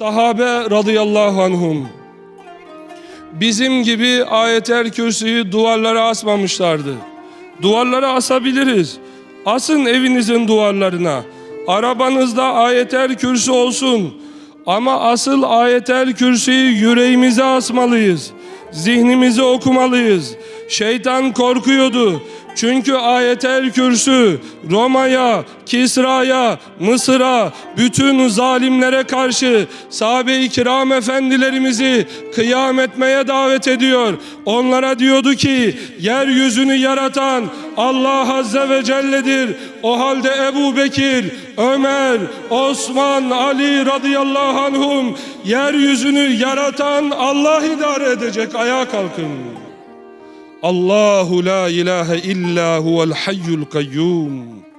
Sahabe radıyallahu anhum bizim gibi ayetel kürsüyü duvarlara asmamışlardı. Duvarlara asabiliriz. Asın evinizin duvarlarına. Arabanızda ayetel kürsü olsun. Ama asıl ayetel kürsüyü yüreğimize asmalıyız. Zihnimizi okumalıyız. Şeytan korkuyordu. Çünkü ayetel kürsü Roma'ya, Kisra'ya, Mısır'a, bütün zalimlere karşı sahabe-i kiram efendilerimizi kıyam etmeye davet ediyor. Onlara diyordu ki yeryüzünü yaratan Allah Azze ve Celle'dir. O halde Ebu Bekir, Ömer, Osman, Ali radıyallahu anhum yeryüzünü yaratan Allah idare edecek. Ayağa kalkın. الله لا إله إلا هو الحي القيوم.